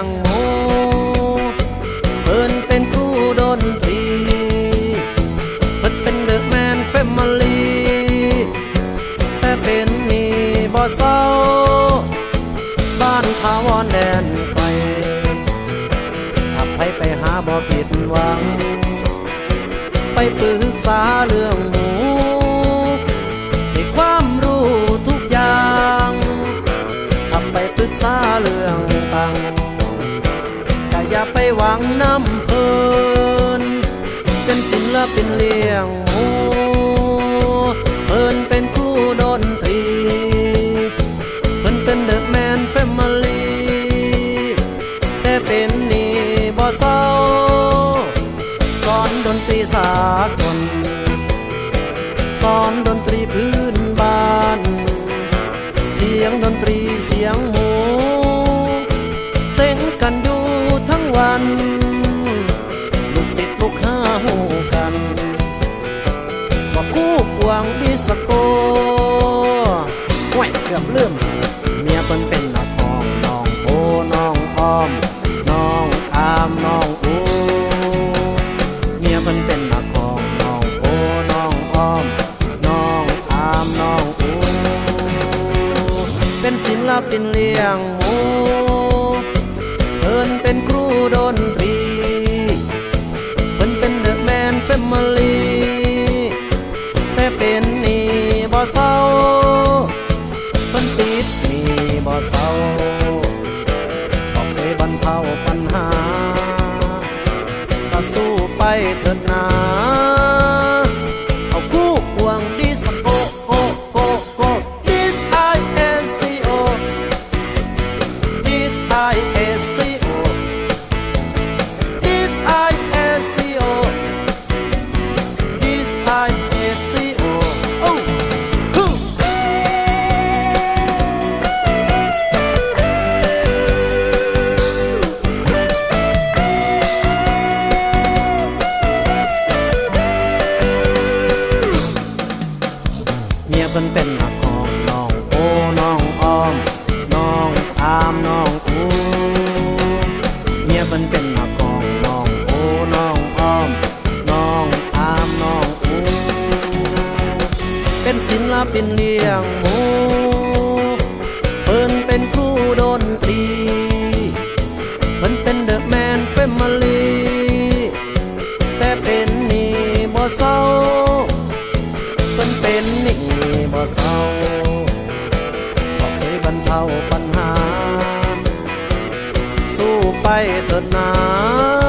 เลี้ยงหมูเพิ่นเป็นครูดนตรีเพิ่นเป็นเดอะแมนแฟมิลีแต่เป็นนี่บ่เศร้า บ้านทาวอนแดนไปถ้าไปไปหาบ่ผิดหวัง ไปปรึกษาเรื่องมู งน้ำเพลิน เป็นศิลปินเลี้ยงหมูเพิ่นเป็นครูดนตรี เพิ่นเป็นเดอะแมนแฟมิลีแต่เป็นนี่บ่เศร้าสอนดนตรีสากลสอนดนตรีพื้นบ้าน เสียงดนตรีเสียงหมู คู่กวางดิสโก้ห่วยเกือบลืมเมียเพิ่นเป็นนักร้องน้องโอน้องอ้อม น้องอามน้องอูเมียเพิ่นเป็นนักร้องน้องโอน้องอ้อม น้องอามน้องอูเป็นศิลปินเลี้ยงหมูเพิ่นเป็นครูดนตรี เถิดนาเอา เมียเพิ่นเป็นนักร้องน้องโอน้องอ้อมน้องอามน้องอูเมียเพิ่นเป็นนักร้องน้องโอน้องอ้อมน้องอามน้องอูเป็นศิลปินเลี้ยงหมูเพิ่นเป็นครูดนตรีเพิ่นเป็นเดอะแมนแฟมิ บ่เศร้าบ่เคยบรรเทาปัญหา สู้ไปเถิดนา